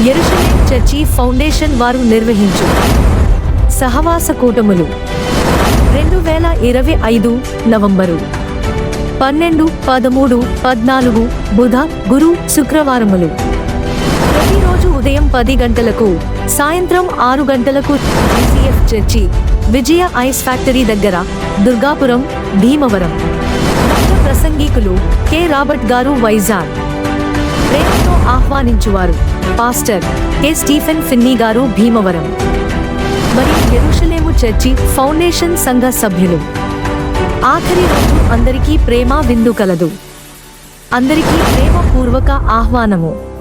Jerusalem church foundation వారు నిర్వహించు. సహవాస కూటములు. రెండు వేల ఇరవై ఐదు నవంబరు. పన్నెండు పదమూడు పద్నాలుగు బుధ గురు శుక్రవారములు. ప్రతిరోజు ఉదయం పది గంటలకు సాయంత్రం ఆరు గంటలకు ICF church Vijaya ice factory దగ్గర దుర్గాపురం భీమవరం. ప్రసంగికులు కె. రాబర్ట్ గారు Vizag. ఆహ్వానించువారు. Pastor K. Stephen Finny garu Bhimavaram. మరియు ఎరుషలేము చర్చి ఫౌండేషన్ సంఘ సభ్యులు. ఆఖరి రోజు అందరికీ ప్రేమ విందు కలదు. అందరికీ ప్రేమపూర్వక ఆహ్వానము.